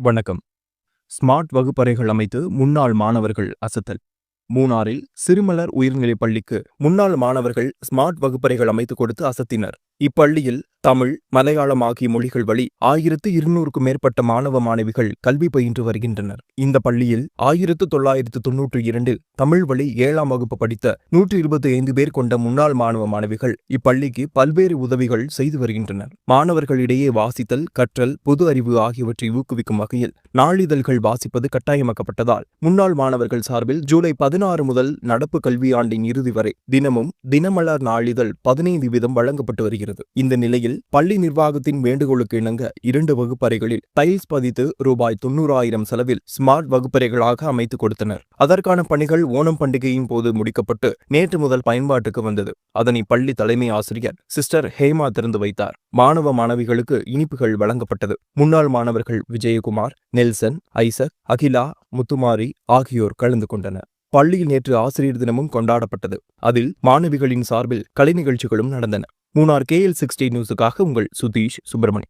வணக்கம். ஸ்மார்ட் வகுப்பறைகள் அமைத்து முன்னாள் மாணவர்கள் அசத்தல். மூணாறில் சிறுமலர் உயர்நிலைப் பள்ளிக்கு முன்னாள் மாணவர்கள் ஸ்மார்ட் வகுப்பறைகள் அமைத்து கொடுத்து அசத்தினர். இப்பள்ளியில் தமிழ் மலையாளம் ஆகிய மொழிகள் வழி ஆயிரத்து இருநூறுக்கும் மேற்பட்ட மாணவ மாணவிகள் கல்வி பயின்று வருகின்றனர். இந்த பள்ளியில் ஆயிரத்து தொள்ளாயிரத்து தொன்னூற்றி இரண்டு தமிழ் வழி ஏழாம் வகுப்பு படித்த நூற்றி இருபத்தி ஐந்து பேர் கொண்ட முன்னாள் மாணவ மாணவிகள் இப்பள்ளிக்கு பல்வேறு உதவிகள் செய்து வருகின்றனர். மாணவர்களிடையே வாசித்தல் கற்றல் பொது அறிவு ஆகியவற்றை ஊக்குவிக்கும் வகையில் நாளிதழ்கள் வாசிப்பது கட்டாயமாக்கப்பட்டதால் முன்னாள் மாணவர்கள் சார்பில் ஜூலை பதினாறு முதல் நடப்பு கல்வியாண்டின் இறுதி வரை தினமும் தினமலர் நாளிதழ் பதினைந்து வீதம் வழங்கப்பட்டு வருகிறது. இந்த நிலையில் பள்ளி நிர்வாகத்தின் வேண்டுகோளுக்கு இணங்க இரண்டு வகுப்பறைகளில் டைல்ஸ் பதித்து ரூபாய் தொண்ணூறாயிரம் செலவில் ஸ்மார்ட் வகுப்பறைகளாக அமைத்து கொடுத்தனர். அதற்கான பணிகள் ஓணம் பண்டிகையின் போது முடிக்கப்பட்டு நேற்று முதல் பயன்பாட்டுக்கு வந்தது. அதனை பள்ளி தலைமை ஆசிரியர் சிஸ்டர் ஹேமா திறந்து வைத்தார். மாணவ மாணவிகளுக்கு இனிப்புகள் வழங்கப்பட்டது. முன்னாள் மாணவர்கள் விஜயகுமார் நெல்சன் ஐசக் அகிலா முத்துமாரி ஆகியோர் கலந்து கொண்டனர். பள்ளியில் நேற்று ஆசிரியர் தினமும் கொண்டாடப்பட்டது. அதில் மாணவிகளின் சார்பில் கலை நிகழ்ச்சிகளும் நடந்தன. மூணார் கே எல் சிக்ஸ்டி நியூஸுக்காக உங்கள் சுதீஷ் சுப்பிரமணி